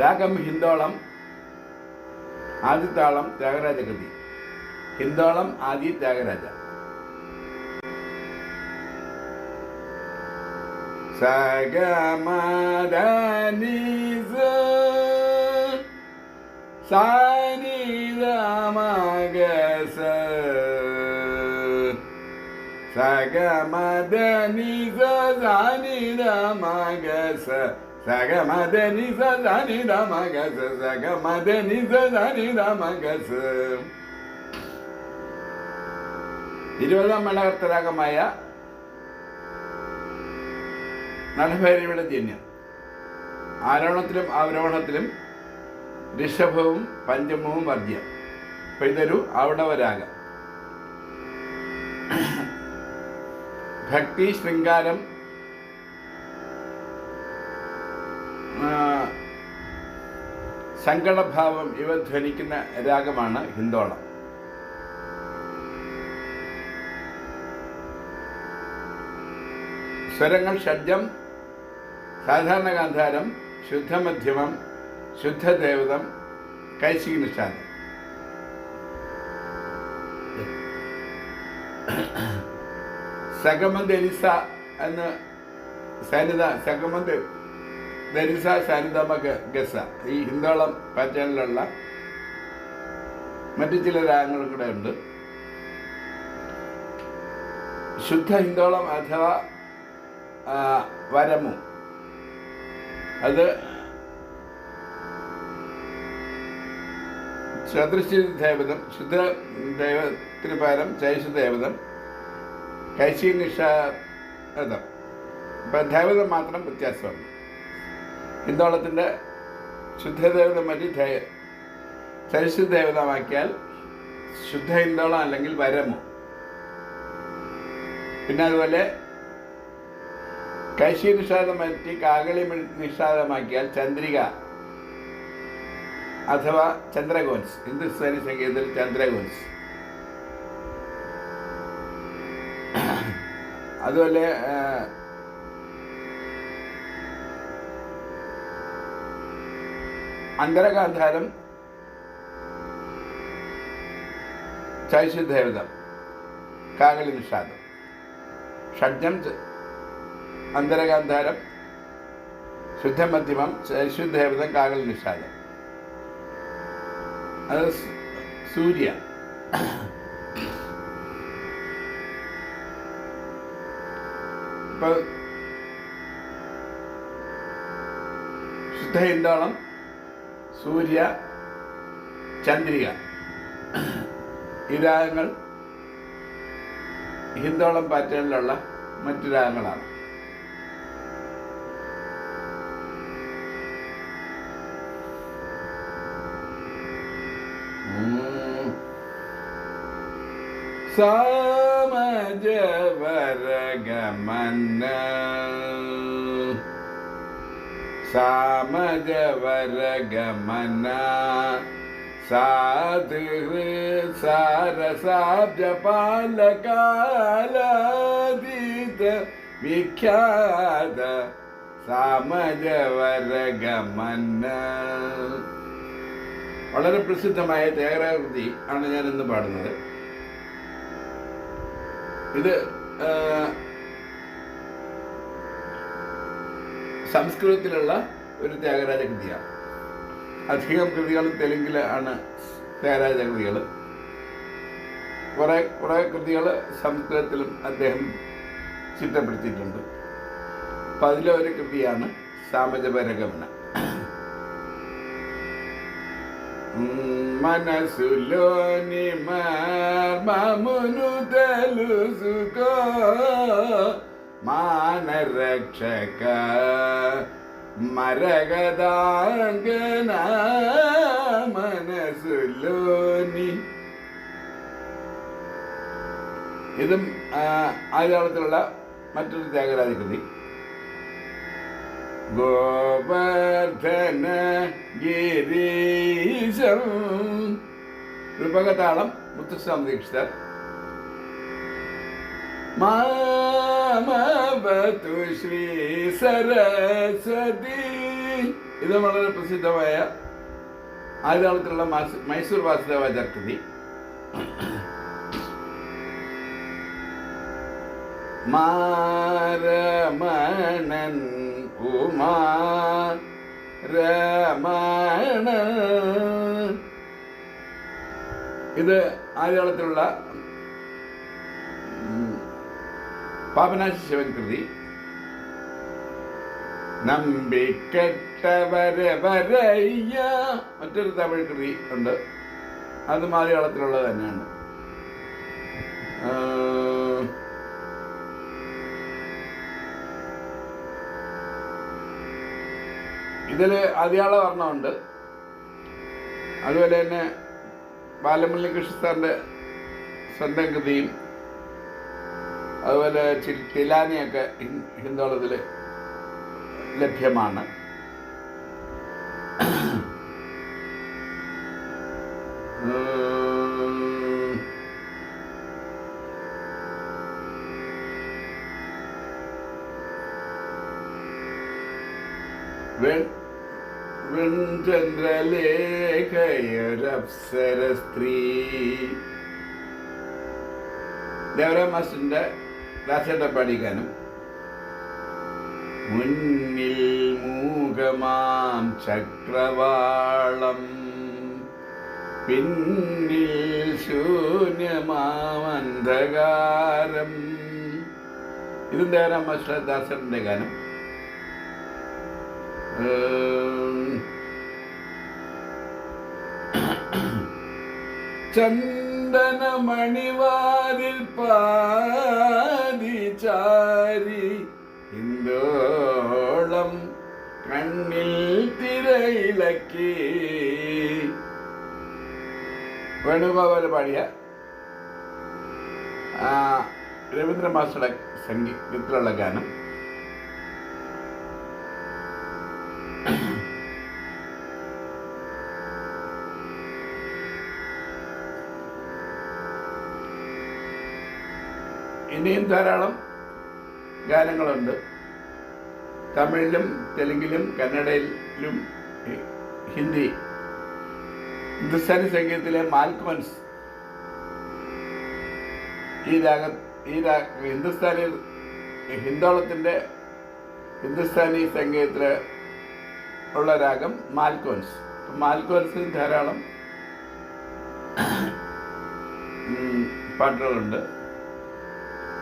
ராகம் ஹிந்தோளம் ஆதி தாளம் தியாகராஜ கதி. ஹிந்தோளம் ஆதி தியாகராஜா. சகமதனி சாரி ராமகச சகமதனி சாரி ராமகச സാനിദമഗസ സഗമദനിസ സാനിദമഗസ ഇരുപതാം മണകർത്തരാഗമായ നടഭൈരവിയുടെ ജന്യം. ആരോഹണത്തിലും അവരോഹണത്തിലും ഋഷഭവും പഞ്ചമവും വർജ്യം. അപ്പൊ ഇതൊരു ഔടവരാഗം ഭക്തി ശൃംഗാരം സങ്കടഭാവം ഇവ ധ്വനിക്കുന്ന രാഗമാണ് ഹിന്ദോളം. സ്വരങ്ങൾ ഷഡ്ജം സാധാരണ ഗാന്ധാരം ശുദ്ധമധ്യമം ശുദ്ധദേവതം കൈശിക നിഷാദം. എലിസ എന്ന് സനിത സഗമദ് ദരിസ ഗ- ഗസ. ഈ ഹിന്ദോളം പാറ്റേണിലുള്ള മറ്റു ചില രാഗങ്ങളും കൂടെ ഉണ്ട്. ശുദ്ധ ഹിന്ദോളം അഥവാ വരമു. അത് ചതുർശ്രീ ദേവതം ശുദ്ധ ദൈവത്തിന് പകരം ചൈശു ദേവതം കൈശി നിഷാദം ഇപ്പം ദേവതം മാത്രം വ്യത്യാസമാണ് ഹിന്ദോളത്തിന്റെ ശുദ്ധദേവതം മാറ്റി ചൈശ ദേവതമാക്കിയാൽ ശുദ്ധ ഹിന്ദോളം അല്ലെങ്കിൽ വരമോ? പിന്നെ അതുപോലെ കൈശി നിഷാദം കാകളി നിഷാദമാക്കിയാൽ ചന്ദ്രിക അഥവാ ചന്ദ്രഗോൻസ് ഹിന്ദുസ്ഥാനി സംഗീതത്തിൽ ചന്ദ്രഗോൻസ്. അതുപോലെ ആ, അന്തരഗാന്ധാരം കാകലി നിഷാദം ഷഡ്ജം അന്തരഗാന്ധാരം ശുദ്ധമധ്യമം ശുദ്ധദേവതം കാകലി നിഷാദം അത് സൂര്യ. ഇപ്പം ശുദ്ധ ഹിന്ദോളം സൂര്യ ചന്ദ്രിക. ഈ രാഗങ്ങൾ ഹിന്ദോളം പാറ്റേണിലുള്ള മറ്റു രാഗങ്ങളാണ് സമജ സാമജവരഗമന സാമജവരഗമന. സാധു വിഖ്യാത സാമജവരഗമന. വളരെ പ്രസിദ്ധമായ തേരാകൃതി ആണ് ഞാൻ ഇന്ന് പാടുന്നത്. ഇത് സംസ്കൃതത്തിലുള്ള ഒരു ത്യാഗരാജ കൃതിയാണ് അധികം കൃതികളും തെലുങ്കിൽ ആണ് ത്യാഗരാജ കൃതികൾ കുറേ കുറേ കൃതികൾ സംസ്കൃതത്തിലും അദ്ദേഹം ചിട്ടപ്പെടുത്തിയിട്ടുണ്ട് അപ്പം അതിലെ ഒരു കൃതിയാണ് സാമജപരഗമന మనసులోని మర్మమును తెలుసుకో മാനരക്ഷക മരകദാംഗന മനസ്സിലോനി ഇതും ആചാരത്തിലുള്ള മറ്റൊരു ത്യാഗരാജകൃതി. ഗോവർദ്ധന ഗിരീശം രൂപകതാളം മുത്തുസ്വാമി ദീക്ഷിതർ മാമവതു ശ്രീ സരസ്വതി. ഇത് വളരെ പ്രസിദ്ധമായ ആദ്യകാലത്തുള്ള മൈസൂർ വാസുദേവാചാർ കൃതി മാരമണൻ ഉമാ രമണ ഇത് ആദ്യകാലത്തിലുള്ള പാപനാശി ശിവൻ കൃതി നമ്പിക്കെട്ടവരെ വരയ്യ മറ്റൊരു തമിഴ് കൃതി ഉണ്ട്. അത് മലയാളത്തിലുള്ളത് തന്നെയാണ്. ഇതിൽ അതിയാള വർണമുണ്ട്. അതുപോലെ തന്നെ ബാലമുരളി കൃഷ്ണ സാറിന്റെ സ്വന്തം കൃതിയും അതുപോലെ തിലാനിയൊക്കെ ഹിന്ദോളത്തിൽ ലഭ്യമാണ്. വെൺചന്ദ്രലേഖയൊരപ്സര സ്ത്രീ ദേവരാം ദാസേട്ട പാടിക്കാനും. മുന്നിൽ മൂകമാം ചക്രവാളം പിന്നിൽ ശൂന്യമാം അന്ധകാരം. ഇതിന്റെ ഗാനം മാസ്റ്റർ ഗാനം? ചന്ദനമണിവാതിൽ പാതി ചാരി ഇന്ദോളം കണ്ണിൽ തിരയിലക്കി വേണുഗോപാൽ പാടിയ രവീന്ദ്ര മാസ്റ്ററുടെ സംഗീതത്തിലുള്ള ഗാനം. ഇനിയും ധാരാളം ഗാനങ്ങളുണ്ട്. തമിഴിലും തെലുങ്കിലും കന്നഡയിലും ഹിന്ദി ഹിന്ദുസ്ഥാനി സംഗീതത്തിലെ മാൽക്കോൻസ് ഈ രാഗ ഈ രാഗ ഹിന്ദുസ്ഥാനി ഹിന്ദോളത്തിന്റെ ഹിന്ദുസ്ഥാനി സംഗീതത്തിലെ ഉള്ള രാഗം മാൽക്കോൻസ് മാൽക്കോൻസിന് ധാരാളം പാട്ടുകളുണ്ട്.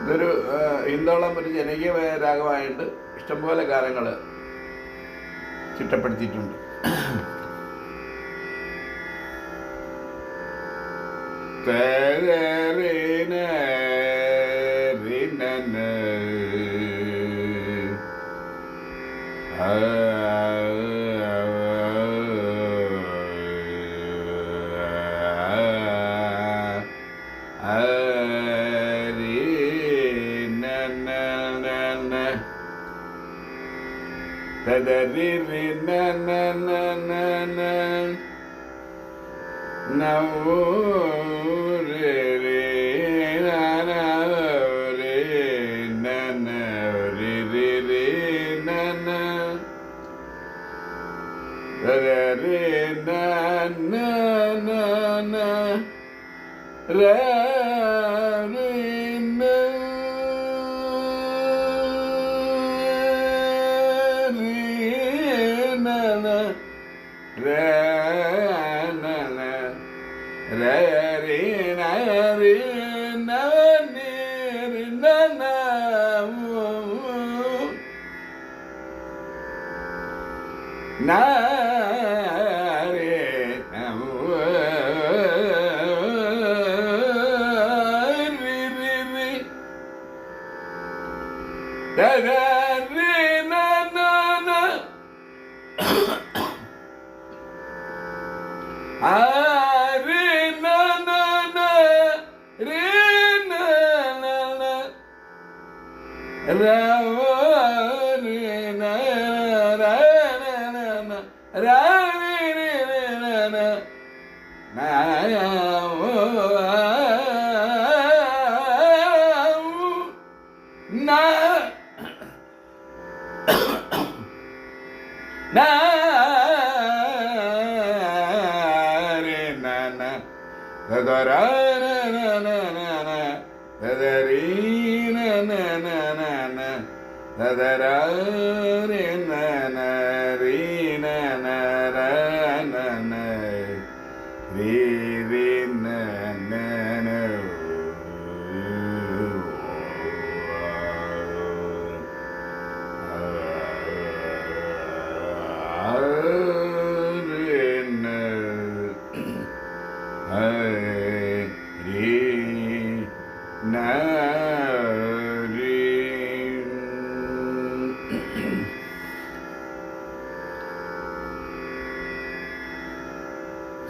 ഇതൊരു ഹിന്ദോളം ഒരു ജനകീയമായ രാഗമായിട്ട് ഇഷ്ടംപോലെ ഗാനങ്ങൾ ചിട്ടപ്പെടുത്തിയിട്ടുണ്ട്. തരറിന da re re na na na na na na ദദരീ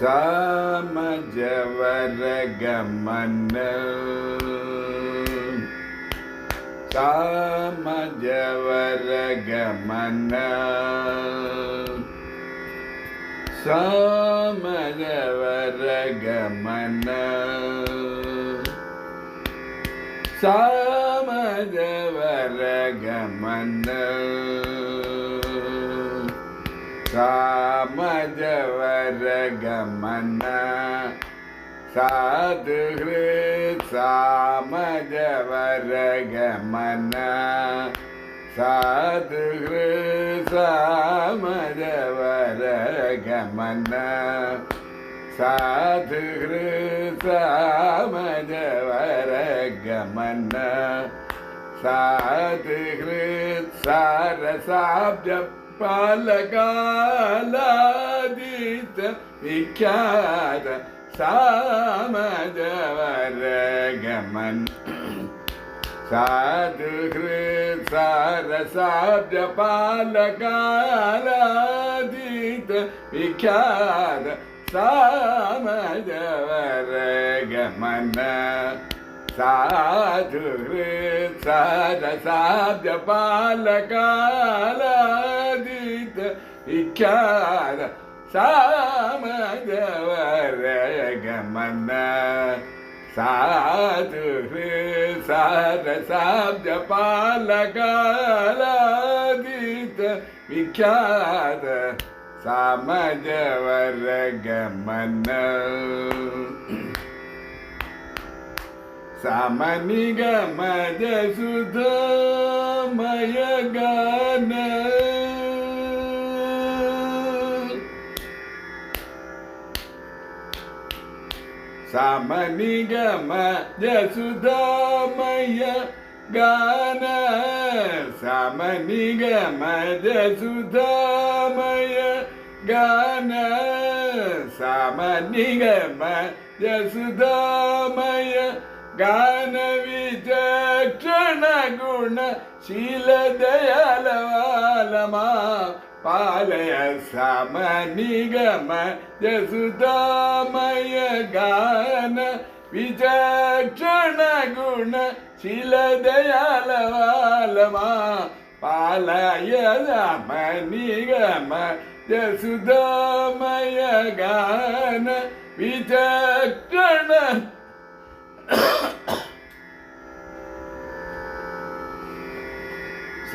சாமஜவரகமன சாமஜவரகமன சாமஜவரகமன சாமஜவ मन साधहृत् सामजवरगमन साधहृत् सामजवरगमन साधहृत् सामजवरगमन साधहृत् सारसाब्ज पालकालादित വിഖ്യാത സാമജവരഗമൻ. സാധുഹൃത് സാരസാബ്ജ പാലകാലാദീത വിഖ്യാത സാമജവരഗമന സാധുഹൃത് സാരസാബ്ജ പാലകാലാദീത വിഖ്യാത सामगवरगमन। साधु सारसाब्दपालकालादित विख्यात सामजवरगमन समनिगमज सुधमय गण। സമനിഗമ ജസുധാമയ ഗാന സമനിഗമ ജസുധാമയ ഗാന സമനിഗമ ജസുധാമയ ഗാന വിചക്ഷണ ഗുണ ശീല ദയാലവാലമാ பாலய சம நிகம யசுதாமய கான விசక్షణ குண சிலதயாலவாலமா பாலய சம நிகம யசுதாமய கான விசక్షణ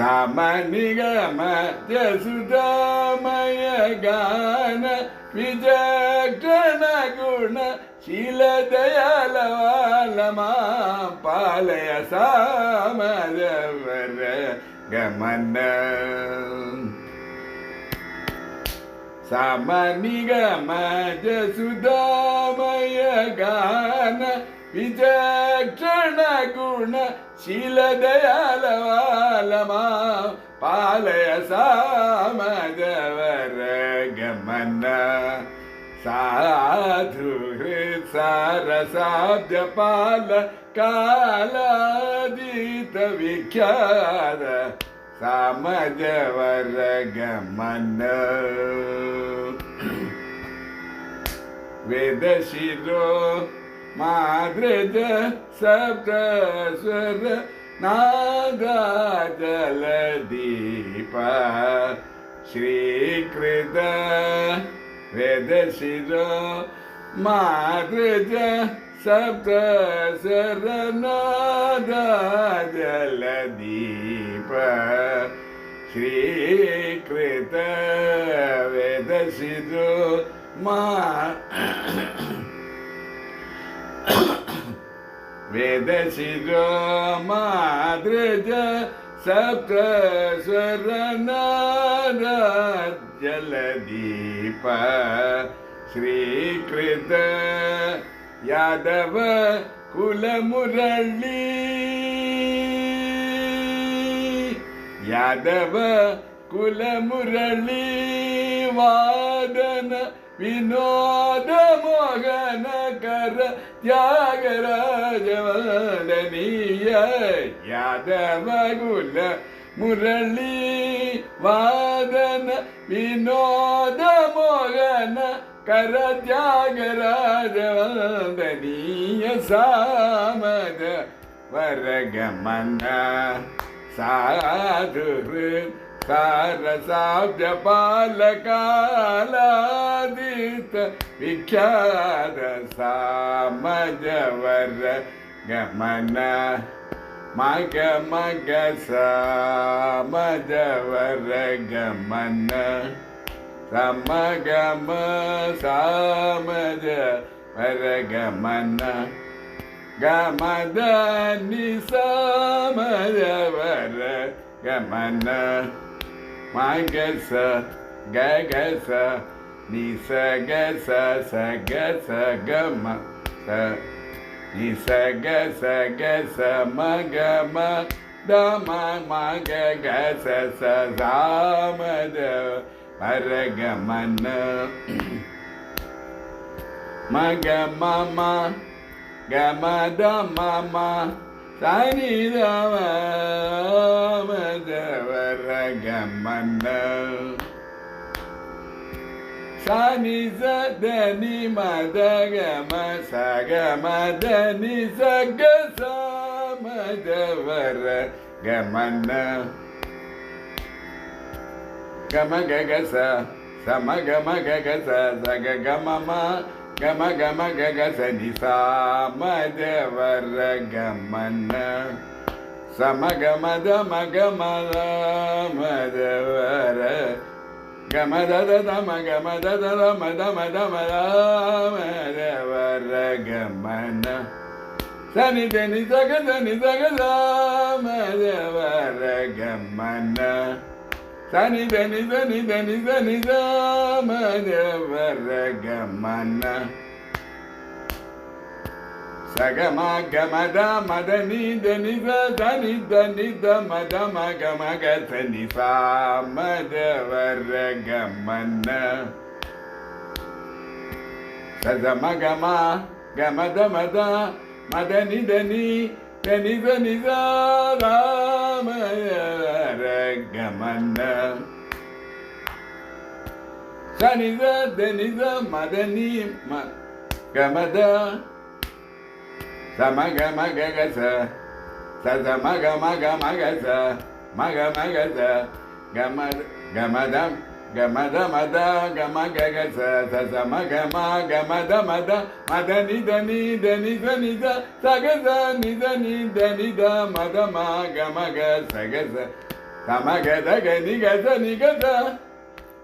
గమనిగమ సుధామయ గాన విజక్షణ గుణ శీల దయాలవాలమా పాలయ సామరవర గమన సమనిగమ సుధామయ గాన ವಿಚಕ್ಷಣ ಗುಣ ಶೀಲ ದಯಾಲವಾಲಮ ಪಾಲಯ ಸಾಮದವರ ಗಮನ ಸಾಧು ಸಾರಸಾಧ್ಯ ಪಾಲ ಕಾಲಾದೀತ ವಿಖ್ಯಾತ ಸಾಮಜವರ ಗಮನ ವೇದ ಶಿರೋ माघृत सप्त सुर नागाजलदीप श्रीकृत वेदशिरो माघृत सप्त सुर नागाजलदीप श्रीकृत वेदशिरो मा मादृज सप्तस्वरनारजलदीप श्रीकृत यादव कुलमुरळी यादव कुलमुरळी वादन विनोद ത്യാഗരാജവലനീയ യാദവകുല മുരളി വാദന വിനോദ മോഹന കരത്യാഗരാജവന്ദനീയ സാമദ വരഗമന സാധുഹൃത് कर त्यागराज वंदनीय सामद वरगमन साधुर सारसाब्ज पालकालादित विख्यात सामजवर गमन। मग मग सामजवर गमन। समगम सामज वर गमन। गमद निसमजवर गमन। my gesa, uh, ga gesa, ni uh, sa gesa, uh, sa gesa, gama, sa, ni sa gesa, gesa, ma gama, da ma ma ga gesa, sa, za ma da, Maragamana mama. சரிதம மன்னல் சனி சதனி மதகம சகமதனி சக சமதவர கமன்ன கம கக ச சம கம கக ச சக கமமா கம கம கக சனி சாமத வர கமன்ன சமகமத மகமத மத வர கமதத தமகமத மத மத மத மத வர கமன்ன சனி தனி சகத நிசகத மத வர கமன்ன సని దని సని దని సని గమన సగమ గమద మదని దని దని దని దమ దమ గమ గని సా మదవర గమన సగమ గమ గమ దమద మదని దని கனித நிதாராமன சனித தனித மதனி கமத சமக மகச சத மக மக மகச மக மகச கம கமதம். గమద మద గమ గగ స సమ గమ గమద మద మద నిద నిద నిద నిద సగద నిద నిద నిద మద మా గమగ సగద సమగద గని గద నిగద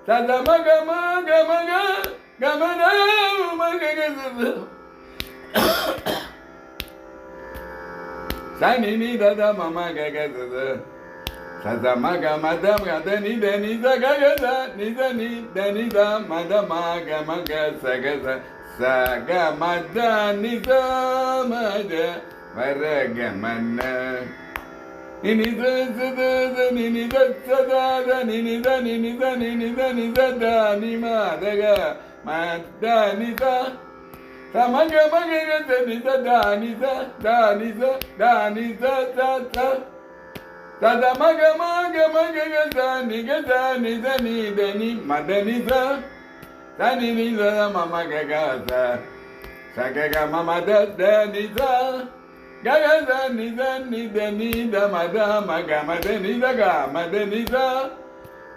సమ గమ గమగ గమద మగగ సని నిద మమ గగ కద మగ మద గద నిద నిద గగద నిద నిద నిద మద మగ మగ సగద సగ మద నిద మద వరగ మన్న నినిద సద నినిద సద నినిద నినిద నినిద నిద ద నిమదగ మద నిద సమగ మగ నిద నిద ద నిద ద నిద ద నిద ద ద గగ మగ మగ మగ గ ని గ ని ద ని ద ని మద ని ద ద ని ని ద మమ గ గ ద స గ గ మమ ద ద ని ద గ గ ద ని ద ని ద ని ద మ ద మ గ మ ద ని ద గ మ ద ని ద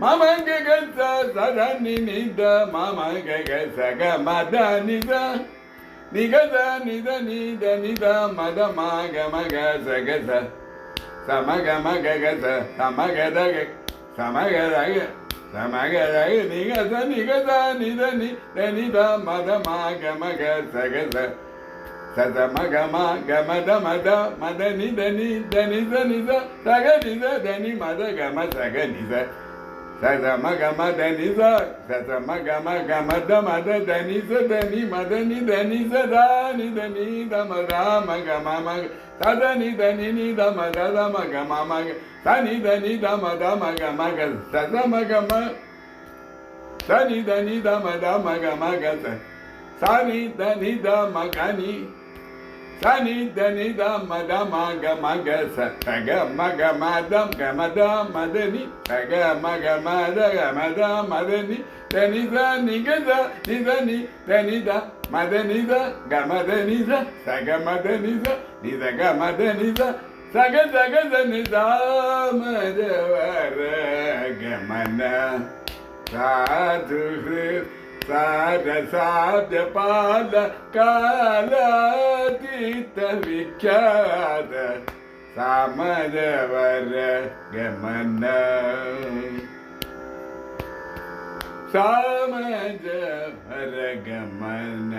మమ గ గ ద స ద ని ని ద మమ గ గ స గ మ ద ని ద ని గ ద ని ద ని ద ని ద మ ద మ గ మ గ స గ స సమగమగ సమగదగ సమగదగ సమగదగ నిగద నిగద నిద నిద మద మగమగ సగద సద మగమ గమద మద మద నిద నిద నిద నిద సగ నిద దని మద గమ సగ నిద సమ గమ ధని సమ గమ గమ ద మద ధని స ధని మదని ధని స ధాని ధని దమ రామ గమ మగ తదని ధని ని దమ దమ గమ మగ తని ధని దమ దమ గమ గ సమ గమ సని ధని దమ దమ గమ గ సని ధని దమ గని சனி தனி தம் மத மக மக சக மக மதம் கமத மதனி சக மக மத கமத மதனி தனி நிகத நிதனி தனித மதனித கமதனித சக மதனித நித கமதனித சக சக சனிதாமதவர கமன சாது சாரசாத பால காலாதித்த விக்காத சாமதவர கமன சாமதவர கமன